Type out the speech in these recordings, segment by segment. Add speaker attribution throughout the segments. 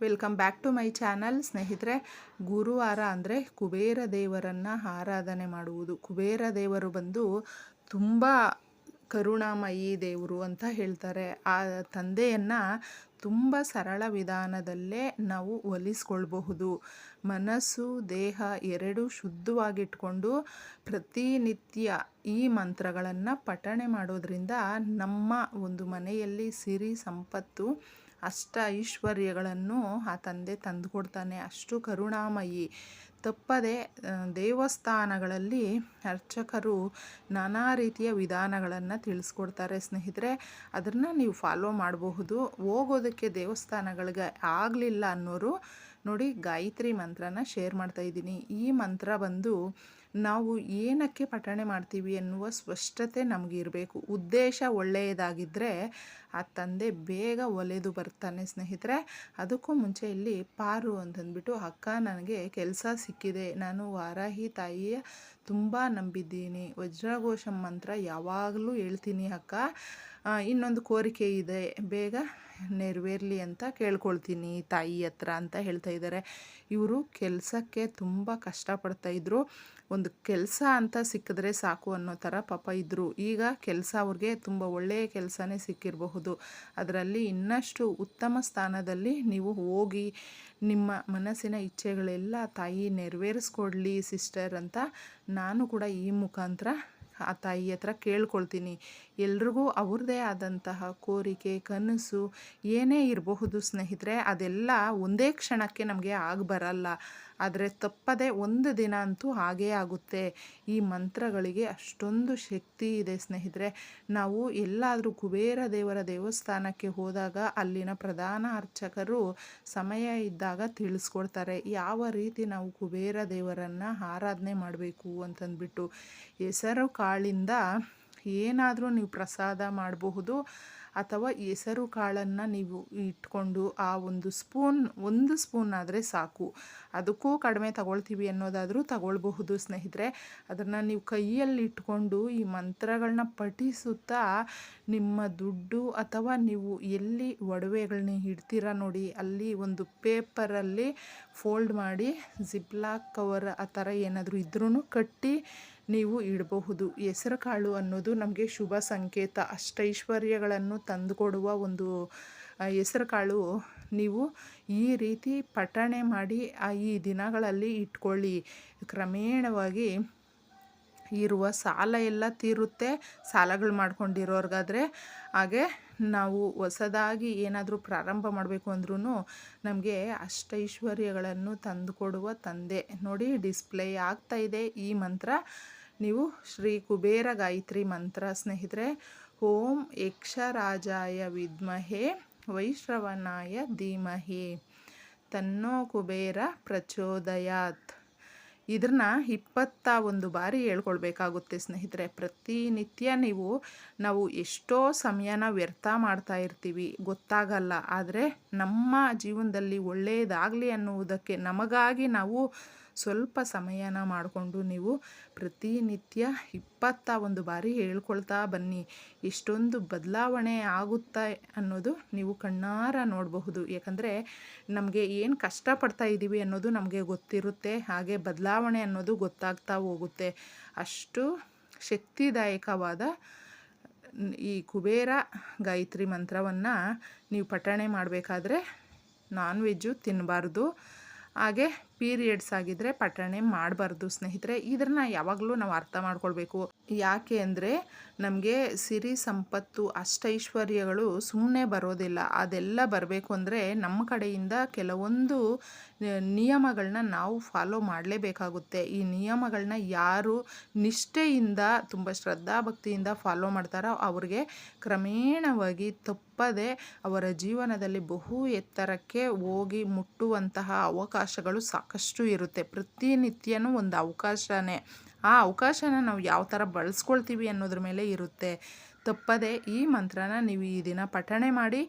Speaker 1: Welcome back to my channel. ಸ್ನೇಹಿತರೆ, ಗುರುವಾರ ಅಂದರೆ ಕುಬೇರ ದೇವರನ್ನು ಆರಾಧನೆ ಮಾಡುವುದು. ಕುಬೇರ ದೇವರು ಬಂದು ತುಂಬ ಕರುಣಾಮಯಿ ದೇವರು ಅಂತ ಹೇಳ್ತಾರೆ. ಆ ತಂದೆಯನ್ನು ತುಂಬ ಸರಳ ವಿಧಾನದಲ್ಲೇ ನಾವು ಒಲಿಸ್ಕೊಳ್ಬಹುದು. ಮನಸ್ಸು, ದೇಹ ಎರಡೂ ಶುದ್ಧವಾಗಿಟ್ಕೊಂಡು ಪ್ರತಿನಿತ್ಯ ಈ ಮಂತ್ರಗಳನ್ನು ಪಠಣೆ ಮಾಡೋದ್ರಿಂದ ನಮ್ಮ ಒಂದು ಮನೆಯಲ್ಲಿ ಸಿರಿ, ಸಂಪತ್ತು ಅಷ್ಟ ಐಶ್ವರ್ಯಗಳನ್ನು ಆ ತಂದೆ ತಂದುಕೊಡ್ತಾನೆ. ಅಷ್ಟು ಕರುಣಾಮಯಿ. ತಪ್ಪದೆ ದೇವಸ್ಥಾನಗಳಲ್ಲಿ ಅರ್ಚಕರು ನಾನಾ ರೀತಿಯ ವಿಧಾನಗಳನ್ನು ತಿಳಿಸ್ಕೊಡ್ತಾರೆ. ಸ್ನೇಹಿತರೆ, ಅದನ್ನು ನೀವು ಫಾಲೋ ಮಾಡಬಹುದು. ಹೋಗೋದಕ್ಕೆ ದೇವಸ್ಥಾನಗಳಿಗೆ ಆಗಲಿಲ್ಲ ಅನ್ನೋರು ನೋಡಿ, ಗಾಯತ್ರಿ ಮಂತ್ರನ ಶೇರ್ ಮಾಡ್ತಾ ಇದ್ದೀನಿ. ಈ ಮಂತ್ರ ಬಂದು ನಾವು ಏನಕ್ಕೆ ಪಠಣೆ ಮಾಡ್ತೀವಿ ಎನ್ನುವ ಸ್ಪಷ್ಟತೆ ನಮಗಿರಬೇಕು ಉದ್ದೇಶ ಒಳ್ಳೆಯದಾಗಿದ್ದರೆ ಆ ತಂದೆ ಬೇಗ ಒಲೆದು ಬರ್ತಾನೆ ಸ್ನೇಹಿತರೆ. ಅದಕ್ಕೂ ಮುಂಚೆ ಇಲ್ಲಿ ಪಾರು ಅಂತಂದ್ಬಿಟ್ಟು ಅಕ್ಕ ನನಗೆ ಕೆಲಸ ಸಿಕ್ಕಿದೆ. ನಾನು ವಾರಾಹಿ ತಾಯಿಯ ತುಂಬ ನಂಬಿದ್ದೀನಿ. ವಜ್ರಘೋಷ ಮಂತ್ರ ಯಾವಾಗಲೂ ಹೇಳ್ತೀನಿ ಅಕ್ಕ. ಇನ್ನೊಂದು ಕೋರಿಕೆ ಇದೆ. ಬೇಗ ನೆರವೇರಲಿ ಅಂತ ಕೇಳ್ಕೊಳ್ತೀನಿ ತಾಯಿ ಹತ್ರ ಅಂತ ಹೇಳ್ತಾ ಇದ್ದಾರೆ. ಇವರು ಕೆಲಸಕ್ಕೆ ತುಂಬ ಕಷ್ಟಪಡ್ತಾಯಿದ್ರು ಒಂದು ಕೆಲಸ ಅಂತ ಸಿಕ್ಕಿದ್ರೆ ಸಾಕು ಅನ್ನೋ ಥರ ಪಾಪ ಇದ್ದರು ಈಗ ಕೆಲಸ ಅವ್ರಿಗೆ ತುಂಬ ಒಳ್ಳೆಯ ಕೆಲಸನೇ ಸಿಕ್ಕಿರಬಹುದು. ಅದರಲ್ಲಿ ಇನ್ನಷ್ಟು ಉತ್ತಮ ಸ್ಥಾನದಲ್ಲಿ ನೀವು ಹೋಗಿ ನಿಮ್ಮ ಮನಸ್ಸಿನ ಇಚ್ಛೆಗಳೆಲ್ಲ ತಾಯಿ ನೆರವೇರಿಸ್ಕೊಡ್ಲಿ ಸಿಸ್ಟರ್ ಅಂತ ನಾನು ಕೂಡ ಈ ಮುಖಾಂತರ ಆ ತಾಯಿ ಹತ್ರ ಕೇಳ್ಕೊಳ್ತೀನಿ. ಎಲ್ರಿಗೂ ಅವ್ರದ್ದೇ ಆದಂತಹ ಕೋರಿಕೆ, ಕನಸು ಏನೇ ಇರಬಹುದು ಸ್ನೇಹಿತರೆ, ಅದೆಲ್ಲ ಒಂದೇ ಕ್ಷಣಕ್ಕೆ ನಮಗೆ ಆಗ ಬರಲ್ಲ. ಆದರೆ ತಪ್ಪದೆ ಒಂದು ದಿನ ಅಂತೂ ಹಾಗೇ ಆಗುತ್ತೆ. ಈ ಮಂತ್ರಗಳಿಗೆ ಅಷ್ಟೊಂದು ಶಕ್ತಿ ಇದೆ ಸ್ನೇಹಿತರೆ. ನಾವು ಎಲ್ಲಾದರೂ ಕುಬೇರ ದೇವರ ದೇವಸ್ಥಾನಕ್ಕೆ ಹೋದಾಗ ಅಲ್ಲಿನ ಪ್ರಧಾನ ಅರ್ಚಕರು ಸಮಯ ಇದ್ದಾಗ ತಿಳಿಸ್ಕೊಡ್ತಾರೆ, ಯಾವ ರೀತಿ ನಾವು ಕುಬೇರ ದೇವರನ್ನು ಆರಾಧನೆ ಮಾಡಬೇಕು ಅಂತಂದ್ಬಿಟ್ಟು. ಹೆಸರು ಕಾಳಿಂದ ಏನಾದರೂ ನೀವು ಪ್ರಸಾದ ಮಾಡಬಹುದು ಅಥವಾ ಹೆಸರು ಕಾಳನ್ನು ನೀವು ಇಟ್ಕೊಂಡು ಆ ಒಂದು ಸ್ಪೂನ್ ಒಂದು ಸ್ಪೂನ್ ಆದರೆ ಸಾಕು. ಅದಕ್ಕೂ ಕಡಿಮೆ ತಗೊಳ್ತೀವಿ ಅನ್ನೋದಾದರೂ ತಗೊಳ್ಬಹುದು ಸ್ನೇಹಿತರೆ. ಅದನ್ನು ನೀವು ಕೈಯಲ್ಲಿ ಇಟ್ಕೊಂಡು ಈ ಮಂತ್ರಗಳನ್ನ ಪಠಿಸುತ್ತಾ ನಿಮ್ಮ ದುಡ್ಡು ಅಥವಾ ನೀವು ಎಲ್ಲಿ ಒಡವೆಗಳನ್ನ ಇಡ್ತೀರ ನೋಡಿ, ಅಲ್ಲಿ ಒಂದು ಪೇಪರಲ್ಲಿ ಫೋಲ್ಡ್ ಮಾಡಿ ಜಿಪ್ಲಾಕ್ ಕವರ್ ಆ ಥರ ಏನಾದರೂ ಇದ್ರೂ ಕಟ್ಟಿ ನೀವು ಇಡಬಹುದು. ಹೆಸರುಕಾಳು ಅನ್ನೋದು ನಮಗೆ ಶುಭ ಸಂಕೇತ, ಅಷ್ಟೈಶ್ವರ್ಯಗಳನ್ನು ತಂದುಕೊಡುವ ಒಂದು ಹೆಸರುಕಾಳು. ನೀವು ಈ ರೀತಿ ಪಠಣೆ ಮಾಡಿ ಈ ದಿನಗಳಲ್ಲಿ ಇಟ್ಕೊಳ್ಳಿ. ಕ್ರಮೇಣವಾಗಿ ಇರುವ ಸಾಲ ಎಲ್ಲ ತೀರುತ್ತೆ. ಸಾಲಗಳು ಮಾಡ್ಕೊಂಡಿರೋರ್ಗಾದರೆ ಹಾಗೆ ನಾವು ಹೊಸದಾಗಿ ಏನಾದರೂ ಪ್ರಾರಂಭ ಮಾಡಬೇಕು ಅಂದ್ರೂ ನಮಗೆ ಅಷ್ಟೈಶ್ವರ್ಯಗಳನ್ನು ತಂದುಕೊಡುವ ತಂದೆ. ನೋಡಿ, ಡಿಸ್ಪ್ಲೇ ಇದೆ ಈ ಮಂತ್ರ. ನೀವು ಶ್ರೀ ಕುಬೇರ ಗಾಯತ್ರಿ ಮಂತ್ರ ಸ್ನೇಹಿತರೆ, ಓಂ ಯಕ್ಷರಾಜಾಯ ವಿದ್ಮಹೆ ವೈಶ್ರವನಾಯ ಧೀಮಹಿ, ತನ್ನೋ ಕುಬೇರ ಪ್ರಚೋದಯಾತ್. ಇದನ್ನ ಇಪ್ಪತ್ತ ಒಂದು ಬಾರಿ ಹೇಳ್ಕೊಳ್ಬೇಕಾಗುತ್ತೆ ಸ್ನೇಹಿತರೆ. ಪ್ರತಿನಿತ್ಯ ನೀವು, ನಾವು ಎಷ್ಟೋ ಸಮಯನ ವ್ಯರ್ಥ ಮಾಡ್ತಾ ಇರ್ತೀವಿ, ಗೊತ್ತಾಗಲ್ಲ. ಆದರೆ ನಮ್ಮ ಜೀವನದಲ್ಲಿ ಒಳ್ಳೆಯದಾಗಲಿ ಅನ್ನುವುದಕ್ಕೆ ನಮಗಾಗಿ ನಾವು ಸ್ವಲ್ಪ ಸಮಯನ ಮಾಡಿಕೊಂಡು ನೀವು ಪ್ರತಿನಿತ್ಯ ಇಪ್ಪತ್ತ ಒಂದು ಬಾರಿ ಹೇಳ್ಕೊಳ್ತಾ ಬನ್ನಿ. ಎಷ್ಟೊಂದು ಬದಲಾವಣೆ ಆಗುತ್ತಾ ಅನ್ನೋದು ನೀವು ಕಣ್ಣಾರ ನೋಡಬಹುದು. ಯಾಕಂದರೆ ನಮಗೆ ಏನು ಕಷ್ಟಪಡ್ತಾ ಇದ್ದೀವಿ ಅನ್ನೋದು ನಮಗೆ ಗೊತ್ತಿರುತ್ತೆ. ಹಾಗೆ ಬದಲಾವಣೆ ಅನ್ನೋದು ಗೊತ್ತಾಗ್ತಾ ಹೋಗುತ್ತೆ. ಅಷ್ಟು ಶಕ್ತಿದಾಯಕವಾದ ಈ ಕುಬೇರ ಗಾಯತ್ರಿ ಮಂತ್ರವನ್ನು ನೀವು ಪಠಣೆ ಮಾಡಬೇಕಾದ್ರೆ ನಾನ್ ವೆಜ್ಜು ತಿನ್ನಬಾರ್ದು ಹಾಗೆ ಪೀರಿಯಡ್ಸ್ ಆಗಿದ್ದರೆ ಪಠಣೆ ಮಾಡಬಾರ್ದು ಸ್ನೇಹಿತರೆ. ಇದನ್ನು ಯಾವಾಗಲೂ ನಾವು ಅರ್ಥ ಮಾಡ್ಕೊಳ್ಬೇಕು. ಯಾಕೆ ಅಂದರೆ ನಮಗೆ ಸಿರಿ ಸಂಪತ್ತು, ಅಷ್ಟೈಶ್ವರ್ಯಗಳು ಸುಮ್ಮನೆ ಬರೋದಿಲ್ಲ. ಅದೆಲ್ಲ ಬರಬೇಕು ಅಂದರೆ ನಮ್ಮ ಕಡೆಯಿಂದ ಕೆಲವೊಂದು ನಿಯಮಗಳನ್ನ ನಾವು ಫಾಲೋ ಮಾಡಲೇಬೇಕಾಗುತ್ತೆ. ಈ ನಿಯಮಗಳನ್ನ ಯಾರು ನಿಷ್ಠೆಯಿಂದ, ತುಂಬ ಶ್ರದ್ಧಾಭಕ್ತಿಯಿಂದ ಫಾಲೋ ಮಾಡ್ತಾರೋ ಅವ್ರಿಗೆ ಕ್ರಮೇಣವಾಗಿ ತಪ್ಪದೆ ಅವರ ಜೀವನದಲ್ಲಿ ಬಹು ಎತ್ತರಕ್ಕೆ ಹೋಗಿ ಮುಟ್ಟುವಂತಹ ಅವಕಾಶಗಳು ಸಾಕಷ್ಟು ಇರುತ್ತೆ. ಪ್ರತಿನಿತ್ಯನೂ ಒಂದು ಅವಕಾಶನೇ. ಆ ಅವಕಾಶನ ನಾವು ಯಾವ ಥರ ಬಳಸ್ಕೊಳ್ತೀವಿ ಅನ್ನೋದ್ರ ಮೇಲೆ ಇರುತ್ತೆ. ತಪ್ಪದೆ ಈ ಮಂತ್ರನ ನೀವು ಈ ದಿನ ಪಠಣೆ ಮಾಡಿ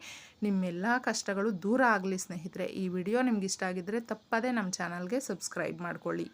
Speaker 1: ನಿಮ್ಮೆಲ್ಲ ಕಷ್ಟಗಳು ದೂರ ಆಗಲಿ ಸ್ನೇಹಿತರೆ. ಈ ವಿಡಿಯೋ ನಿಮ್ಗೆ ಇಷ್ಟ ಆಗಿದ್ದರೆ ತಪ್ಪದೆ ನಮ್ಮ ಚಾನಲ್ಗೆ ಸಬ್ಸ್ಕ್ರೈಬ್ ಮಾಡ್ಕೊಳ್ಳಿ.